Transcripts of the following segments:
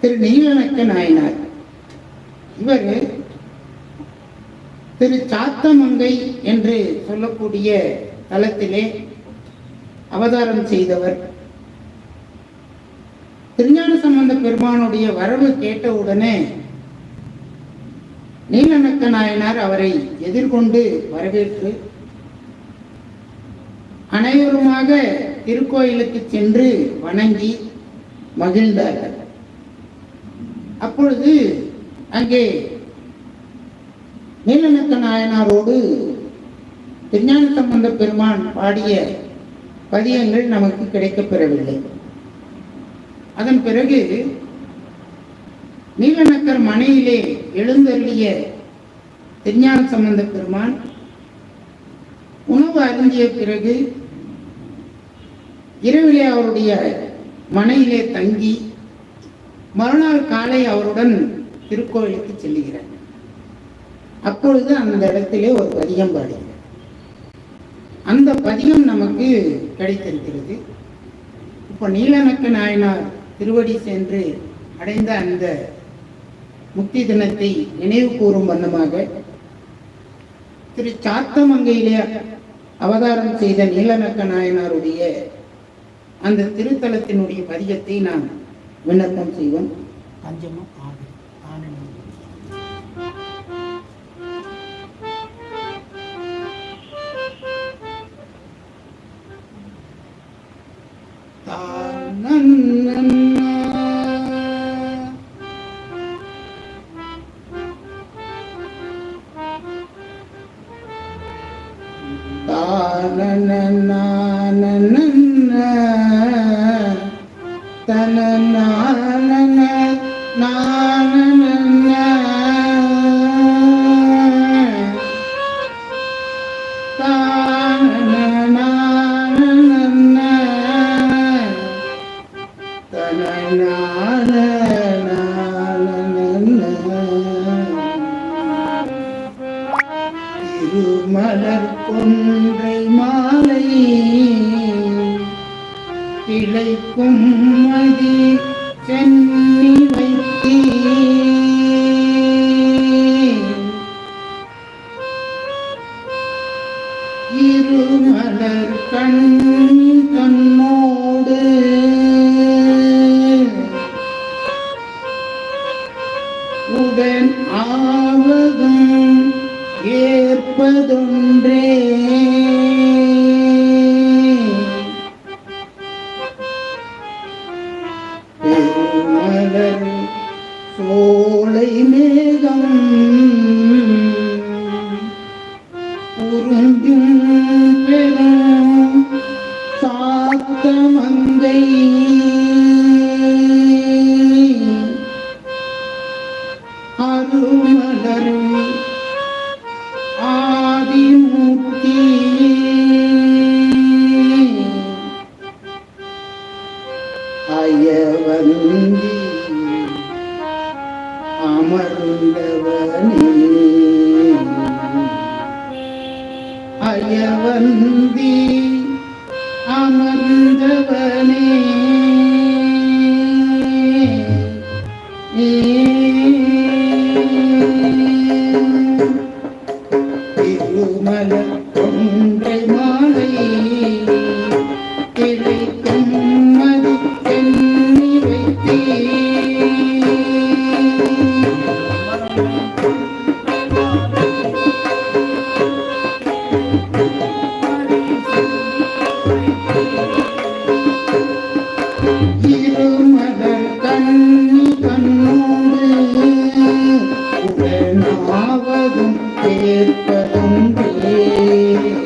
திரு நீலனக்க நாயனார். இவர் திரு சாத்தமங்கை என்று சொல்லக்கூடிய தலத்திலே அவதாரம் செய்தவர். திருஞான சம்பந்த பெருமானுடைய வரவு கேட்டவுடனே நீலநக்க நாயனார் அவரை எதிர்கொண்டு வரவேற்று அனைவருமாக திருக்கோயிலுக்கு சென்று வணங்கி மகிழ்ந்தார்கள். அப்பொழுது அங்கே நீலநத்த நாயனாரோடு திருஞான சம்பந்த பெருமான் பாடிய பதியங்கள் நமக்கு கிடைக்கப் பெறவில்லை. அதன் பிறகு நீலநக்கர் மனையிலே எழுந்தருளிய திருஞான சம்பந்த பெருமான் உணவு அருந்திய பிறகு இரவிலே அவருடைய மனையிலே தங்கி மறுநாள் காலை அவருடன் திருக்கோயிலுக்கு செல்லுகிறார். அப்பொழுது அந்த இடத்திலே ஒரு பதிகம் பாடுகிறார். அந்த பதிகம் நமக்கு கிடைத்திருக்கிறது. இப்போ நீலநக்க நாயனார் திருவடி சென்று அடைந்த அந்த முக்தி தினத்தை நினைவு கூறும் வண்ணமாக திரு சாத்தமங்கையிலே அவதாரம் செய்த நீலநக்க நாயனாருடைய அந்த திருத்தலத்தினுடைய பதிகத்தை நான் விண்ணப்பம் செய்வோம் பஞ்சமம் இருமலர் கண் கண்ணோடு. உடன் ஆவதும் ஏற்பதொன்றே. பெருமலர் சோலை மேகம் ആയവന്തി അമർന്നവനേ അയവന്തി അമർന്നവനേ உடனாவதும் கேட்பதுண்டே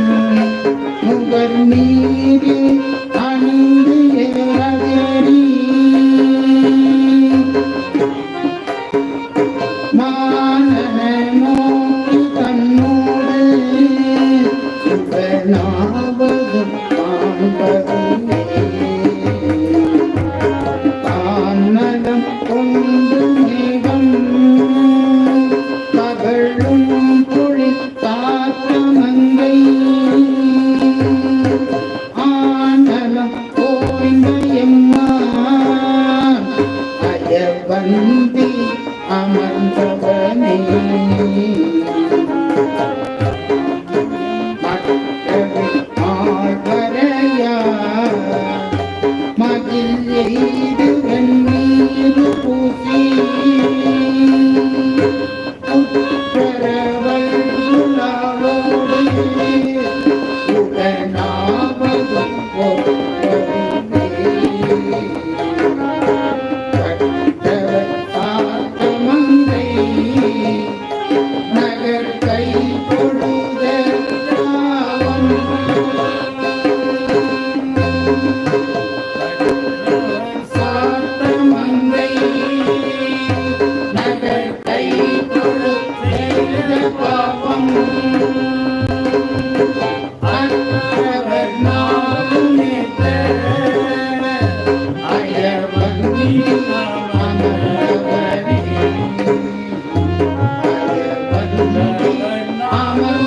I'm a